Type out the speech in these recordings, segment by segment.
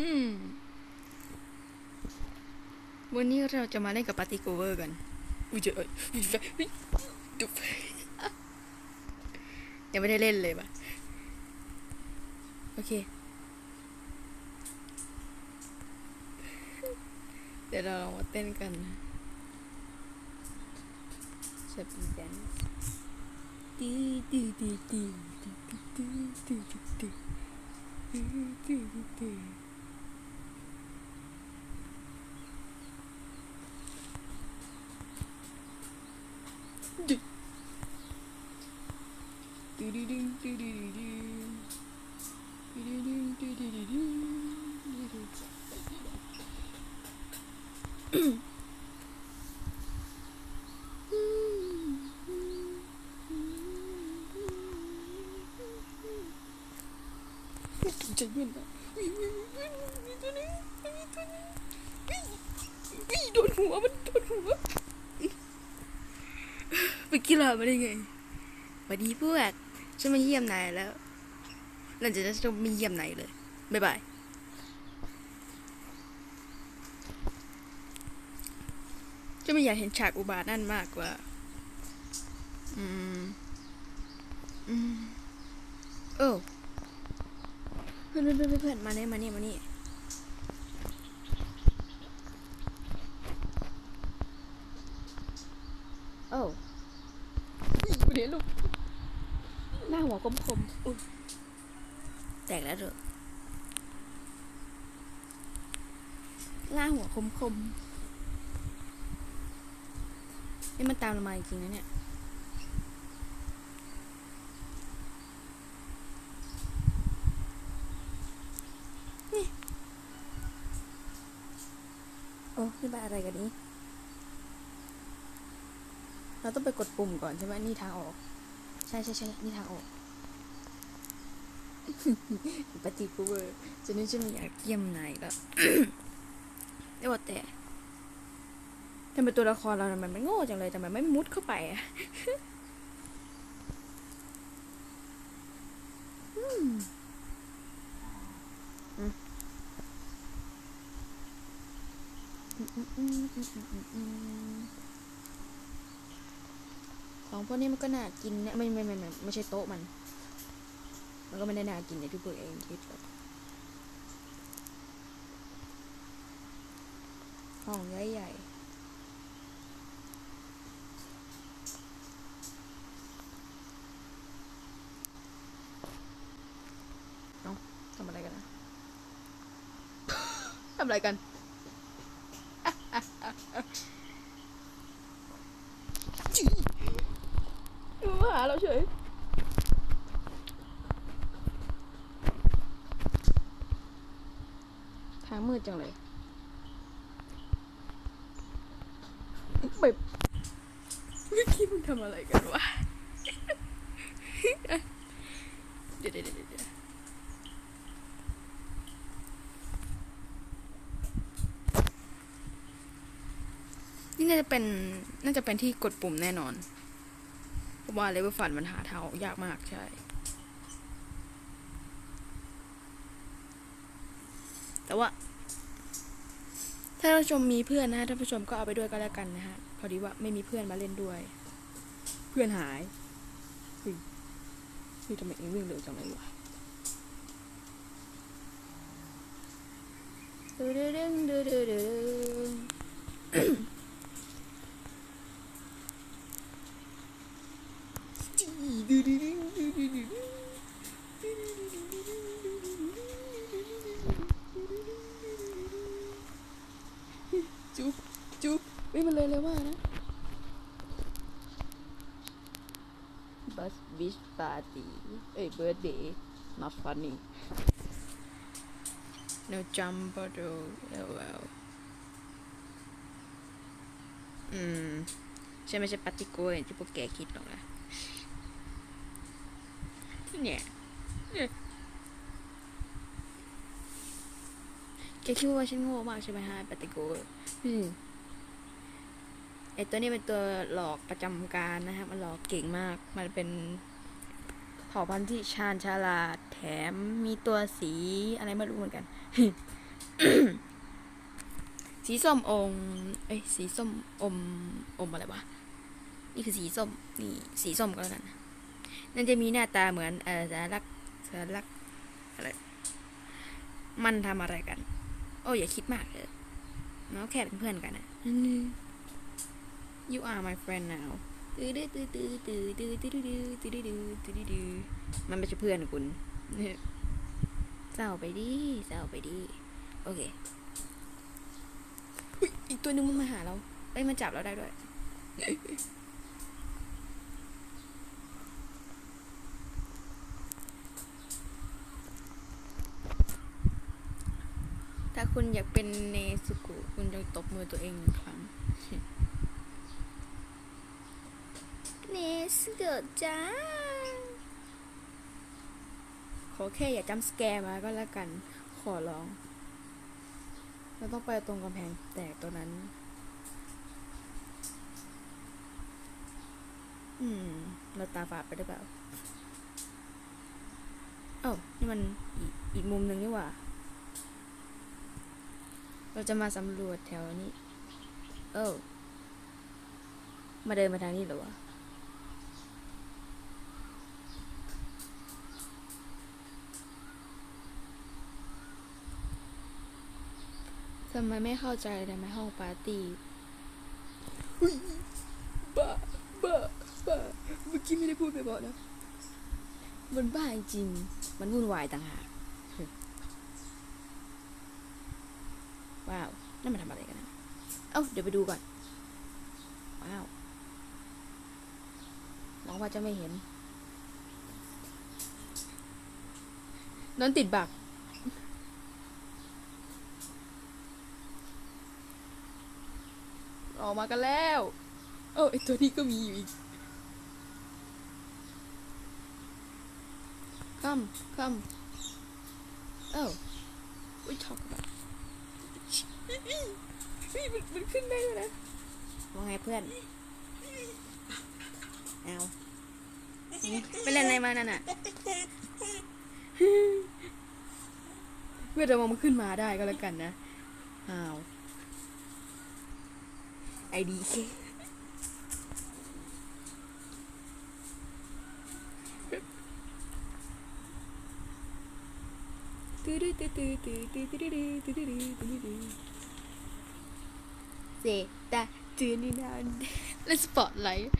อืม วันนี้เราจะมาเล่นกับปาร์ตี้โกเวอร์กันอุ้ยเจอเอ้ยอุ้ยแฟอุ้ยดุ๊บยังไม่ได้เล่นเลยปะโอเค เดี๋ยวเราลองมาเต้นกันนะจะเป็นแดนซ์ดีดีดีดีดีดีดีดีดีดีดีดีดีดี Jangan lah Begitu ni Begitu Pergilah balik kan Badi buat. ฉันมาเยี่ยมนายแล้วหลังจากนั้นฉันจะไม่เยี่ยมนายเลย บ๊ายบายฉันไม่อยากเห็นฉากอุบาทนั่นมากกว่า อืม อืมโอ้อเพื่อนเพื่อนมาเนี่ยมาเนี่ยมาเนี่ยโอ้ดูดิลูก คมคมๆอุ้ยแตกแล้วเถอะหน้าหัวคมคมๆนี่มันตามเรามาจริงๆนะเนี่ยนี่โอ้นี่เป็นอะไรกันนี้ เราต้องไปกดปุ่มก่อนใช่ไหมนี่ทางออก ใช่ใช่ใช่นี่ทางออก ปฏิกูเวอร์จะนึกจะม่อยากเยี่ยมนายแล้วได้ว่าแต่ทำไมตัวละครเราทำไมมันโง่จังเลยทำไมไม่มุดเข้าไปอะของพวกนี้มันก็น่ากินนะไม่ไม่ไม่ไม่ไม่ใช่โต๊ะมัน มันก็ไม่ได้น่ากินอย่างที่พวกเองคิดห้องใหญ่ใหญ่ๆเอ้าทำอะไรกันนะทำอะไรกันมาหาเราเฉยางมืดจังเลยแบบเมื่อกี้มึงทำอะไรกันวะ เดี๋ยวเดี๋ยวเดี๋ยวนี่น่าจะเป็นน่าจะเป็นที่กดปุ่มแน่นอน เพราะว่าเลเวลฟันมันหาทางออกยากมากใช่แต่ว่า ถ้าท่านผู้ชมมีเพื่อนนะฮะท่านผู้ชมก็เอาไปด้วยก็แล้วกันนะฮะพอดีว่าไม่มีเพื่อนมาเล่นด้วย เพื่อนหายนี่ทำไมเองวิ่งเร็วจังเลยวะดูดูดึงดึดึดึดึง จุ๊บจุ๊บไม่มันเลยเลยว่านะบัสบิ ชปาร์ตี้เอ้ยเบิร์ดเดย์ not funny no jump or do lol อืมใช่ไม่ใช่ปาร์ตี้โกอย่างที่พวกแกคิดหรอกนะเนี่ยเนี่ยแกคิดว่าฉันโง่มากใช่ไหมฮะปาร์ตี้โกอืมไอตัวนี้เป็นตัวหลอกประจำการนะฮะมันหลอกเก่งมาก มันเป็น เผ่าพันธุ์ที่ชาญฉลาดแถมมีตัวสีอะไรไม่รู้เหมือนกัน สีส้มองเอ้ยสีส้มอมอมอะไรวะนี่คือสีส้มนี่สีส้มก็แล้วกันนั่นจะมีหน้าตาเหมือนเออสารักสารักอะไรมันทำอะไรกัน โอ้อย่าคิดมากเลยเนาะแค่เป็นเพื่อนกันนะ You are my friend now มันไม่ใช่เพื่อนคุณเศร้าไปดิเศร้าไปดิโอเคอีกตัวนึงมันมาหาเราไอ้มันจับเราได้ด้วยถ้าคุณอยากเป็นเนสุกุคุณจะตบมือตัวเองหนึ่งครั้ง เนสเกิดจ้า ขอแค่อย่าจำสแกมาก็แล้วกัน ขอร้อง เราต้องไปตรงกำแพงแตกตัวนั้น อืม เราตาฝาดไปหรือเปล่าเอ้านี่มันอีกอีกมุมหนึ่งนี่หว่า เราจะมาสำรวจแถวนี้ เอ้ามาเดินมาทางนี้หรอวะ ทำไมไม่เข้าใจทำไมห้องปาร์ตี้อุ๊ยบ้าบ้าบ้าเมื่อกี้ไม่ได้พูดไปบอกนะมันบ้าจริง มันวุ่นวายต่างหากว้าว นั่นมันทำอะไรกันนะ เอ้า เดี๋ยวไปดูก่อน ว้าวหวังว่าจะไม่เห็น นอนติดบัก ออกมากันแล้ว เออไอตัวนี้ก็มีอยู่อีกคัมคัมเอ้าวิช็อกแบบนี่มันมันขึ้นได้ด้วยนะว่าไงเพื่อน เอาไปเล่นอะไรมานั่นน่ะเพื่อนจะมองมันขึ้นมาได้ก็แล้วกันนะอ้าว ไอดีเคเซตาจืนนี่นานและสปอตไลท์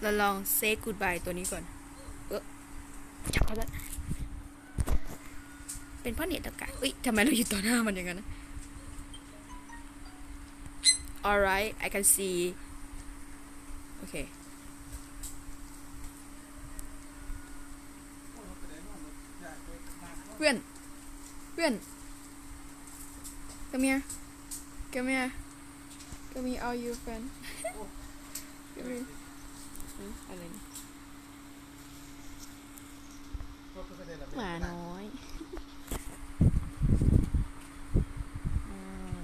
เราลองเซ y กูดบายตัวนี้ก่อน เออจับเขาแล้ว เป็นเพราะเน็ตอากาศเอ้ยทำไมเราอยู่ต่อหน้ามันอย่างนั้นนะ alright I can see โอเคเพื่อน เพื่อน come here come here come here all you friend come here อืมอะไรนี่หมาน้อยอืม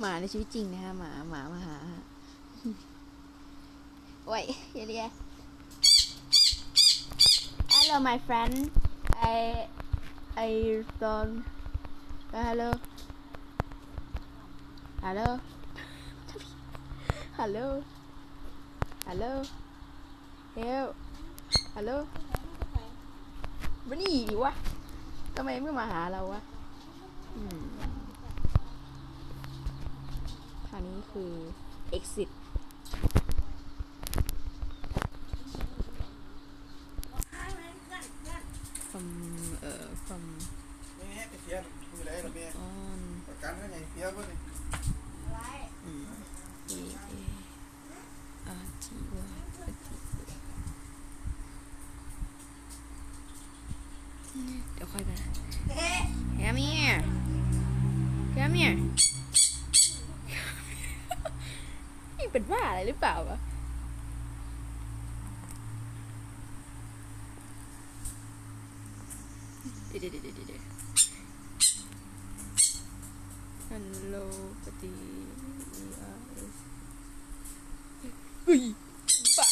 หมา ในชีวิตจริงนะคะหมาหมามาหาฮะโอ้ยอย่าเรีย Hello my friend I I don't Hello Hello Hello Hello Hello Hello วันนี้ดิวะทำไมไม่มาหาเราวะอืม นี้คือ exit คำเอ่อค นี่ให้ไปเสียมือไรล่ะแม่ำออน ประกันก็ไงเสียก็เลย อืม A A R T Y เดี๋ยวค่อยไปนะ Come here Come here นี่ เป็นบ้าอะไรหรือเปล่าวะเดี๋ยวเดี๋ยวเดี๋ยวเดี๋ยว Hello ปฏิ E R S ฮ้ยบ้า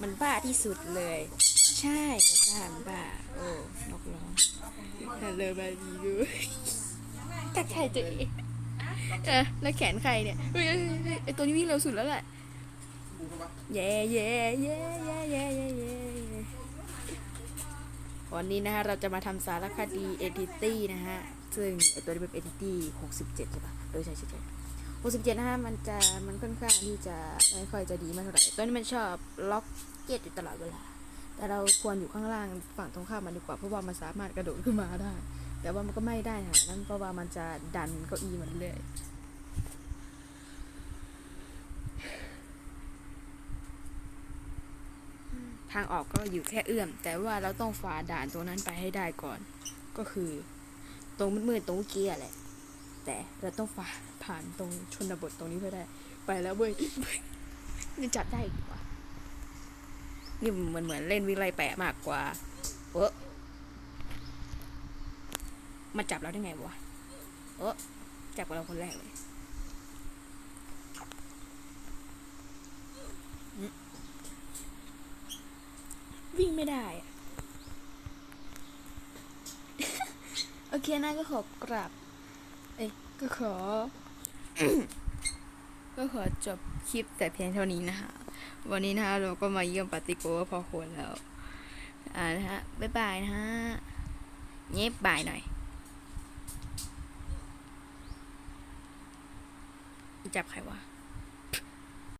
มันบ้าที่สุดเลย ช่มันบ้ามันบ้าโอ้นกร้องฮัลโหลบาดีดูตักใครตัวเองเออแล้วแขนใครเนี่ยเฮ้ยไอตัวนี้วิ่งเร็วสุดแล้วแหละเข้เย่เย่เย่เย่เย่เย่เย่วันนี้นะฮะเราจะมาทำสารคดีเอดิตี้นะฮะ ซึ่งไอตัวนี้เป็นเอดิตี้หกสิบเจ็ดใช่ปะเออใช่ใช่ใช่หกสิบเจ็ดนะฮะมันจะมันค่อนข้างที่จะไม่ค่อยจะดีมากเท่าไหร่ตัวนี้มันชอบล็อกเก็ตอยู่ตลอดเวลา แต่เราควรอยู่ข้างล่างฝั่งตรงข้ามมันดีกว่าเพราะว่ามันสามารถกระโดดขึ้นมาได้ แต่ว่ามันก็ไม่ได้ขนาดนั้นเพราะว่ามันจะดันเก้าอี้มันเรื่อยทางออกก็อยู่แค่เอื้อม แต่ว่าเราต้องฝ่าด่านตรงนั้นไปให้ได้ก่อน ก็คือ ตรงมืดๆตรงเกี้อะแหละ แต่เราต้องฝ่าผ่านตรงชนบทตรงนี้ไปได้ ไปแล้วเว้ยนี่จับได้อีกว่า นี่เหมือนเหมือนเล่นวิ่งไล่แปะมากกว่าเออมาจับเราได้ไงวะเออจับเราคนแรกเลยวิ่งไม่ได้อะโอเคนะก็ขอกราบ เอ้ยก็ขอ ก็ขอจบคลิปแต่เพียงเท่านี้นะคะ วันนี้นะคะเราก็มาเยี่ยมปาติโกพอควรแล้ว อ่านะฮะบ๊ายบายนะฮะเงียบบายหน่อย จับใครวะ